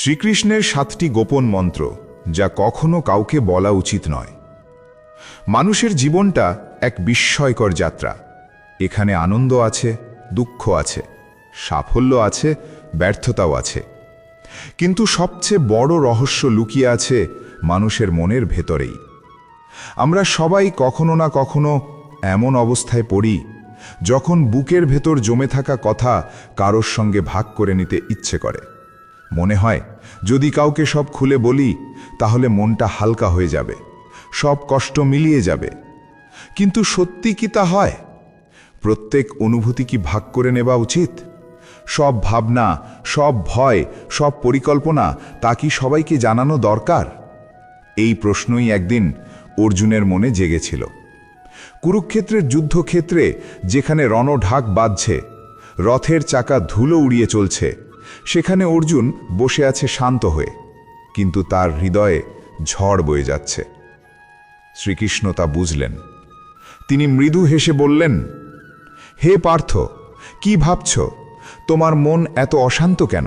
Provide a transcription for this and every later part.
শ্রীকৃষ্ণের সাতটি গোপন মন্ত্র, যা কখনো কাউকে বলা উচিত নয়। মানুষের জীবনটা এক বিস্ময়কর যাত্রা। এখানে আনন্দ আছে, দুঃখ আছে, সাফল্য আছে, ব্যর্থতাও আছে। কিন্তু সবচেয়ে বড় রহস্য লুকিয়ে আছে মানুষের মনের ভেতরেই। আমরা সবাই কখনো না কখনো এমন অবস্থায় পড়ি, যখন বুকের ভেতর জমে থাকা কথা কারোর সঙ্গে ভাগ করে নিতে ইচ্ছে করে। মনে হয়, যদি কাউকে সব খুলে বলি, তাহলে মনটা হালকা হয়ে যাবে, সব কষ্ট মিলিয়ে যাবে। কিন্তু সত্যি কি তা হয়? প্রত্যেক অনুভূতি কি ভাগ করে নেওয়া উচিত? সব ভাবনা, সব ভয়, সব পরিকল্পনা, তা কি সবাইকে জানানো দরকার? এই প্রশ্নই একদিন অর্জুনের মনে জেগেছিল। কুরুক্ষেত্রের যুদ্ধক্ষেত্রে, যেখানে রণঢাক বাজছে রথের চাকা ধুলো উড়িয়ে চলছে সেখানে অর্জুন বসে আছে শান্ত হয়ে, কিন্তু তার হৃদয়ে ঝড় বয়ে যাচ্ছে। শ্রীকৃষ্ণ তা বুঝলেন। তিনি মৃদু হেসে বললেন, হে পার্থ, কি ভাবছ? তোমার মন এত অশান্ত কেন?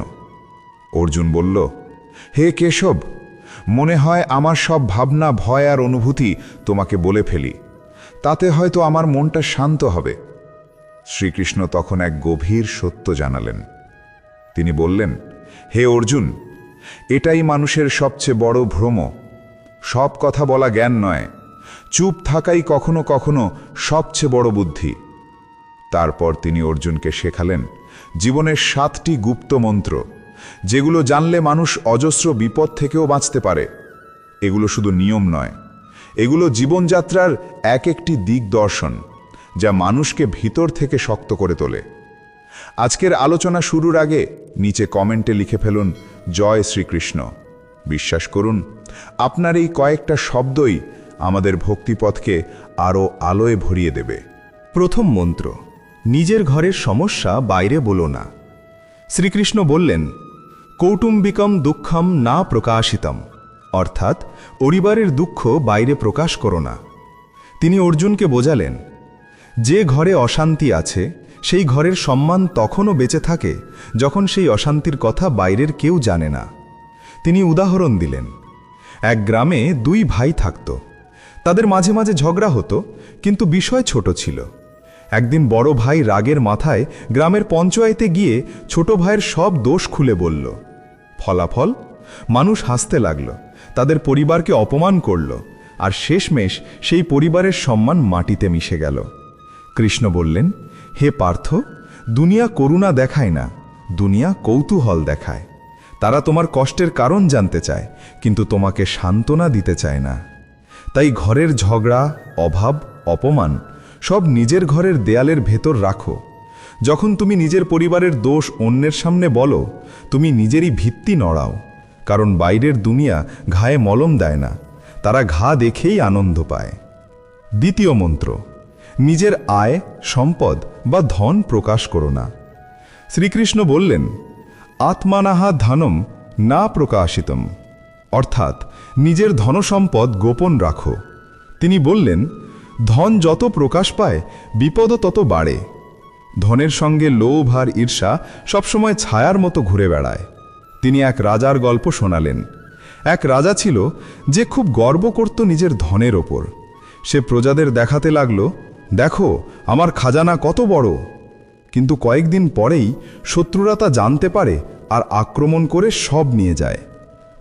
অর্জুন বলল, হে কেশব, মনে হয় আমার সব ভাবনা, ভয় আর অনুভূতি তোমাকে বলে ফেলি। তাতে হয়তো আমার মনটা শান্ত হবে। শ্রীকৃষ্ণ তখন এক গভীর সত্য জানালেন। তিনি বললেন, হে অর্জুন, এটাই মানুষের সবচেয়ে বড় ভ্রম। সব কথা বলা জ্ঞান নয়, চুপ থাকাই কখনো কখনো সবচেয়ে বড় বুদ্ধি। তারপর তিনি অর্জুনকে শেখালেন, জীবনের সাতটি গুপ্ত মন্ত্র, যেগুলো জানলে মানুষ অজস্র বিপদ থেকেও বাঁচতে পারে। এগুলো শুধু নিয়ম নয়, এগুলো জীবনযাত্রার এক একটি দিক দর্শন যা মানুষকে ভিতর থেকে শক্ত করে তোলে। আজকের আলোচনা শুরুর আগে নিচে কমেন্টে লিখে ফেলুন, জয় শ্রীকৃষ্ণ। বিশ্বাস করুন, আপনার এই কয়েকটা শব্দই আমাদের ভক্তিপথকে আরও আলোয় ভরিয়ে দেবে। প্রথম মন্ত্র, নিজের ঘরের সমস্যা বাইরে বলো না। শ্রীকৃষ্ণ বললেন, কৌটুম্বিকম দুঃখম না প্রকাশিতম। অর্থাৎ, পরিবারের দুঃখ বাইরে প্রকাশ করো না। তিনি অর্জুনকে বোঝালেন, যে ঘরে অশান্তি আছে সেই ঘরের সম্মান তখনও বেঁচে থাকে যখন সেই অশান্তির কথা বাইরের কেউ জানে না। তিনি উদাহরণ দিলেন, এক গ্রামে দুই ভাই থাকত। তাদের মাঝে মাঝে ঝগড়া হতো, কিন্তু বিষয় ছোট ছিল। একদিন বড় ভাই রাগের মাথায় গ্রামের পঞ্চায়েতে গিয়ে ছোট ভাইয়ের সব দোষ খুলে বলল। ফলাফল? মানুষ হাসতে লাগল, তাদের পরিবারকে অপমান করল, আর শেষমেশ সেই পরিবারের সম্মান মাটিতে মিশে গেল। কৃষ্ণ বললেন হে পার্থ, দুনিয়া করুণা দেখায় না, দুনিয়া কৌতূহল দেখায়। তারা তোমার কষ্টের কারণ জানতে চায়, কিন্তু তোমাকে সান্ত্বনা দিতে চায় না। তাই ঘরের ঝগড়া, অভাব, অপমান সব নিজের ঘরের দেয়ালের ভেতর রাখো। যখন তুমি নিজের পরিবারের দোষ অন্যের সামনে বলো, তুমি নিজেরই ভিত্তি নড়াও, কারণ বাইরের দুনিয়া ঘায়ে মলম দেয় না, তারা ঘা দেখেই আনন্দ পায়। দ্বিতীয় মন্ত্র নিজের আয়, সম্পদ বা ধন প্রকাশ করো না। শ্রীকৃষ্ণ বললেন, আত্মানাহা ধনম না প্রকাশিতম। অর্থাৎ নিজের ধনসম্পদ গোপন রাখো। তিনি বললেন, ধন যত প্রকাশ পায় বিপদও তত বাড়ে। ধনের সঙ্গে লোভ আর ঈর্ষা সবসময় ছায়ার মতো ঘুরে বেড়ায়। তিনি এক রাজার গল্প শোনালেন। এক রাজা ছিল যে খুব গর্ব করত নিজের ধনের ওপর। সে প্রজাদের দেখাতে লাগল দেখো, আমার খাজানা কত বড়। কিন্তু কয়েকদিন পরেই শত্রুরা তা জানতে পারে আর আক্রমণ করে সব নিয়ে যায়।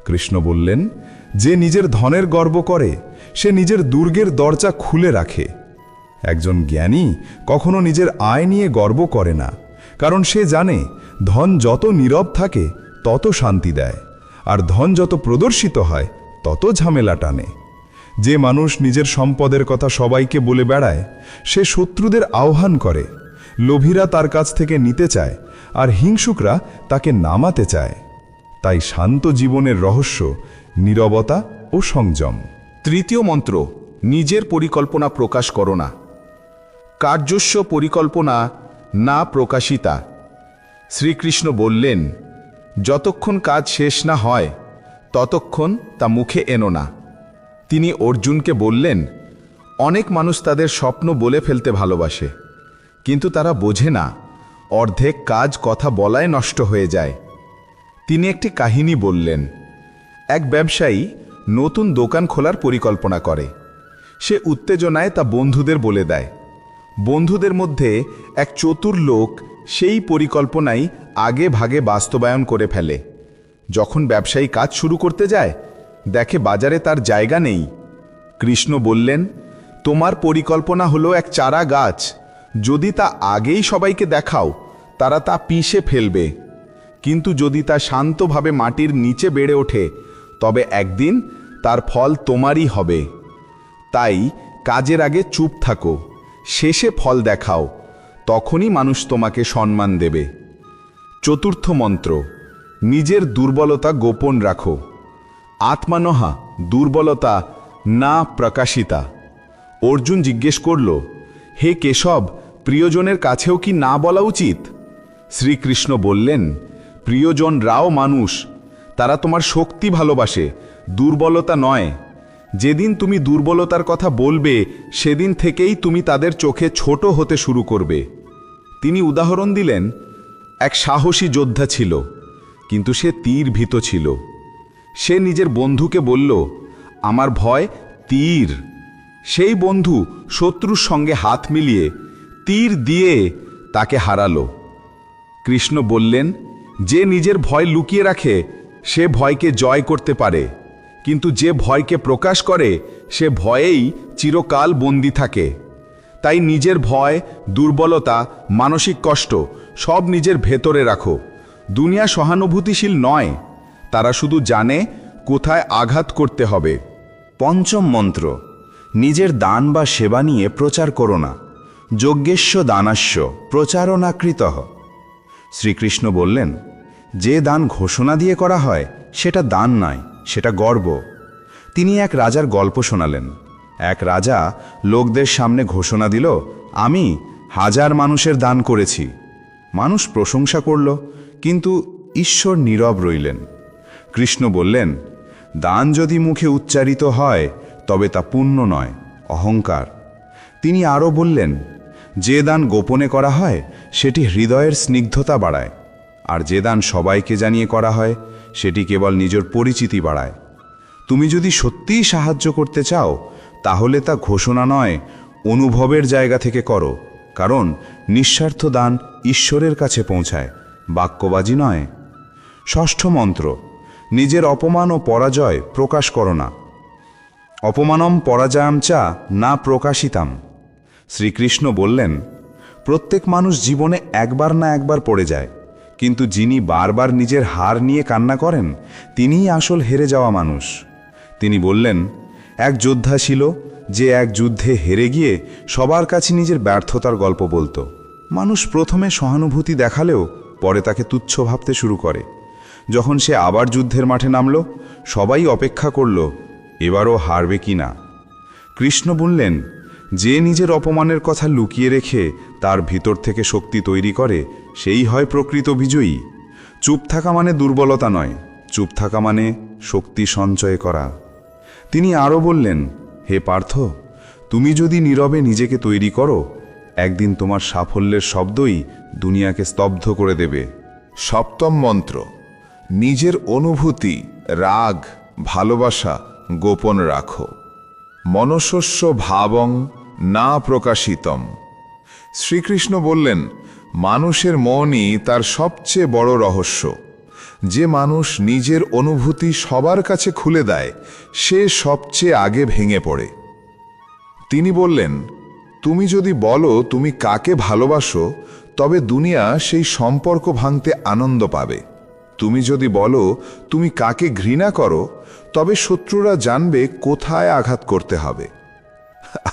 কৃষ্ণ বললেন, যে নিজের ধনের গর্ব করে, সে নিজের দুর্গের দরজা খুলে রাখে। একজন জ্ঞানী কখনো নিজের আয় নিয়ে গর্ব করে না, কারণ সে জানে, ধন যত নীরব থাকে, তত শান্তি দেয়, আর ধন যত প্রদর্শিত হয়, তত ঝামেলা টানে। যে মানুষ নিজের সম্পদের কথা সবাইকে বলে বেড়ায়, সে শত্রুদের আহ্বান করে। লোভীরা তার কাছ থেকে নিতে চায়, আর হিংসুকরা তাকে নামাতে চায়। তাই শান্ত জীবনের রহস্য, নীরবতা ও সংযম। তৃতীয় মন্ত্র, নিজের পরিকল্পনা প্রকাশ করো না। কার্যস্ব পরিকল্পনা না প্রকাশিতা। শ্রীকৃষ্ণ বললেন, যতক্ষণ কাজ শেষ না হয়, ততক্ষণ তা মুখে এনো না। তিনি অর্জুনকে বললেন, অনেক মানুষ তাদের স্বপ্ন বলে ফেলতে ভালোবাসে, কিন্তু তারা বোঝে না, অর্ধেক কাজ কথা বলায় নষ্ট হয়ে যায়। তিনি একটি কাহিনী বললেন। এক ব্যবসায়ী নতুন দোকান খোলার পরিকল্পনা করে। সে উত্তেজনায় তা বন্ধুদের বলে দেয়। বন্ধুদের মধ্যে এক চতুর লোক সেই পরিকল্পনাই আগে ভাগে বাস্তবায়ন করে ফেলে। যখন ব্যবসায়ী কাজ শুরু করতে যায় দেখে বাজারে তার জায়গা নেই। কৃষ্ণ বললেন, তোমার পরিকল্পনা হলো এক চারা গাছ। যদি তা আগেই সবাইকে দেখাও, তারা তা পিষে ফেলবে। কিন্তু যদি তা শান্তভাবে মাটির নিচে বেড়ে ওঠে, তবে একদিন তার ফল তোমারই হবে। তাই কাজের আগে চুপ থাকো, শেষে ফল দেখাও, তখনই মানুষ তোমাকে সম্মান দেবে। চতুর্থ মন্ত্র, নিজের দুর্বলতা গোপন রাখো। আত্মানহা, দুর্বলতা, না প্রকাশিতা। অর্জুন জিজ্ঞেস করল, হে কেশব, প্রিয়জনের কাছেও কি না বলা উচিত? শ্রীকৃষ্ণ বললেন প্রিয়জনরাও মানুষ, তারা তোমার শক্তি ভালোবাসে, দুর্বলতা নয়। যেদিন তুমি দুর্বলতার কথা বলবে, সেদিন থেকেই তুমি তাদের চোখে ছোট হতে শুরু করবে। তিনি উদাহরণ দিলেন, এক সাহসী যোদ্ধা ছিল, কিন্তু সে তীর ভীত ছিল। সে নিজের বন্ধুকে বলল, আমার ভয় তীর। সেই বন্ধু শত্রুর সঙ্গে হাত মিলিয়ে তীর দিয়ে তাকে হারালো। কৃষ্ণ বললেন, যে নিজের ভয় লুকিয়ে রাখে, সে ভয়কে জয় করতে পারে। কিন্তু যে ভয়কে প্রকাশ করে, সে ভয়েই চিরকাল বন্দি থাকে। তাই নিজের ভয়, দুর্বলতা, মানসিক কষ্ট সব নিজের ভেতরে রাখো। দুনিয়া সহানুভূতিশীল নয়। তারা শুধু জানে কোথায় আঘাত করতে হবে। পঞ্চম মন্ত্র, নিজের দান বা সেবা নিয়ে প্রচার করো না। যজ্ঞেশ্ব দানাস্য প্রচারণাকৃত। শ্রীকৃষ্ণ বললেন, যে দান ঘোষণা দিয়ে করা হয়, সেটা দান নয়, সেটা গর্ব। তিনি এক রাজার গল্প শোনালেন। এক রাজা লোকদের সামনে ঘোষণা দিল, আমি হাজার মানুষের দান করেছি। মানুষ প্রশংসা করল, কিন্তু ঈশ্বর নীরব রইলেন। কৃষ্ণ বললেন, দান যদি মুখে উচ্চারিত হয়, তবে তা পুণ্য নয়, অহংকার। তিনি আরও বললেন, যে দান গোপনে করা হয়, সেটি হৃদয়ের স্নিগ্ধতা বাড়ায়, আর যে দান সবাইকে জানিয়ে করা হয়, সেটি কেবল নিজের পরিচিতি বাড়ায়। তুমি যদি সত্যিই সাহায্য করতে চাও, তাহলে তা ঘোষণা নয়, অনুভবের জায়গা থেকে করো, কারণ নিঃস্বার্থ দান ঈশ্বরের কাছে পৌঁছায়, বাক্যবাজি নয়। ষষ্ঠ মন্ত্র নিজের অপমান ও পরাজয় প্রকাশ করো না। অপমানম পরাজয়াম চা না প্রকাশিতাম। শ্রীকৃষ্ণ বললেন, প্রত্যেক মানুষ জীবনে একবার না একবার পড়ে যায়, কিন্তু যিনি বারবার নিজের হার নিয়ে কান্না করেন, তিনিই আসল হেরে যাওয়া মানুষ। তিনি বললেন, এক যোদ্ধা ছিল যে এক যুদ্ধে হেরে গিয়ে সবার কাছে নিজের ব্যর্থতার গল্প বলতো। মানুষ প্রথমে সহানুভূতি দেখালেও পরে তাকে তুচ্ছ ভাবতে শুরু করে। যখন সে আবার যুদ্ধের মাঠে নামল, সবাই অপেক্ষা করল, এবারও হারবে কি না? কৃষ্ণ বললেন, যে নিজের অপমানের কথা লুকিয়ে রেখে তার ভিতর থেকে শক্তি তৈরি করে, সেই হয় প্রকৃত বিজয়ী। চুপ থাকা মানে দুর্বলতা নয়, চুপ থাকা মানে শক্তি সঞ্চয় করা। তিনি আরও বললেন, হে পার্থ, তুমি যদি নীরবে নিজেকে তৈরি করো, একদিন তোমার সাফল্যের শব্দই দুনিয়াকে স্তব্ধ করে দেবে। সপ্তম মন্ত্র। নিজের অনুভূতি, রাগ, ভালোবাসা গোপন রাখো। মনশস্য ভাবং না প্রকাশিতম। শ্রীকৃষ্ণ বললেন, মানুষের মনই তার সবচেয়ে বড় রহস্য। যে মানুষ নিজের অনুভূতি সবার কাছে খুলে দেয়, সে সবচেয়ে আগে ভেঙে পড়ে। তিনি বললেন, তুমি যদি বলো তুমি কাকে ভালোবাসো, তবে দুনিয়া সেই সম্পর্ক ভাঙতে আনন্দ পাবে। তুমি যদি বলো, তুমি কাকে ঘৃণা করো, তবে শত্রুরা জানবে কোথায় আঘাত করতে হবে।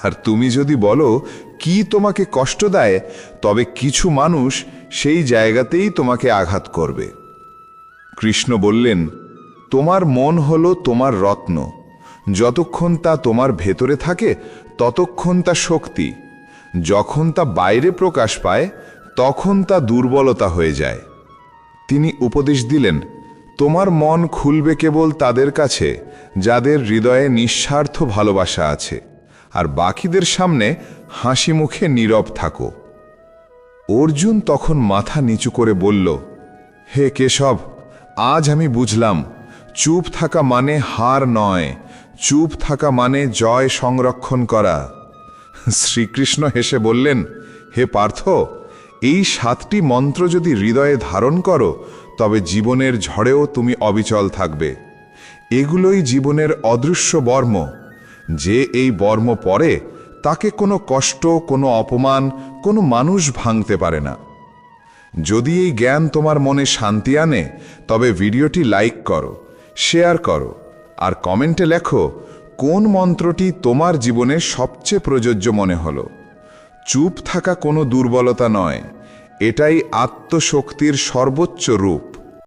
আর তুমি যদি বলো, কি তোমাকে কষ্ট দেয়, তবে কিছু মানুষ সেই জায়গাতেই তোমাকে আঘাত করবে। কৃষ্ণ বললেন, তোমার মন হলো তোমার রত্ন। যতক্ষণ তা তোমার ভেতরে থাকে, ততক্ষণ তা শক্তি। যখন তা বাইরে প্রকাশ পায়, তখন তা দুর্বলতা হয়ে যায়। তিনি উপদেশ দিলেন, তোমার মন খুলবে কেবল তাদের কাছে, যাদের হৃদয়ে নিঃস্বার্থ ভালোবাসা আছে, আর বাকিদের সামনে হাসি মুখে নীরব থাকো। অর্জুন তখন মাথা নিচু করে বলল, হে কেশব, আজ আমি বুঝলাম, চুপ থাকা মানে হার নয়, চুপ থাকা মানে জয় সংরক্ষণ করা। শ্রীকৃষ্ণ হেসে বললেন, হে পার্থ এই সাতটি মন্ত্র যদি হৃদয়ে ধারণ করো, তবে জীবনের ঝড়েও তুমি অবিচল থাকবে। এগুলোই জীবনের অদৃশ্য বর্ম। যে এই বর্ম পরে তাকে কোনো কষ্ট, কোনো অপমান, কোনো মানুষ ভাঙতে পারে না। যদি এই জ্ঞান তোমার মনে শান্তি আনে, তবে ভিডিওটি লাইক করো, শেয়ার করো, আর কমেন্টে লেখো, কোন মন্ত্রটি তোমার জীবনে সবচেয়ে প্রযোজ্য মনে হলো? চুপ থাকা কোনো দুর্বলতা নয়। এটাই আত্মশক্তির সর্বোচ্চ রূপ।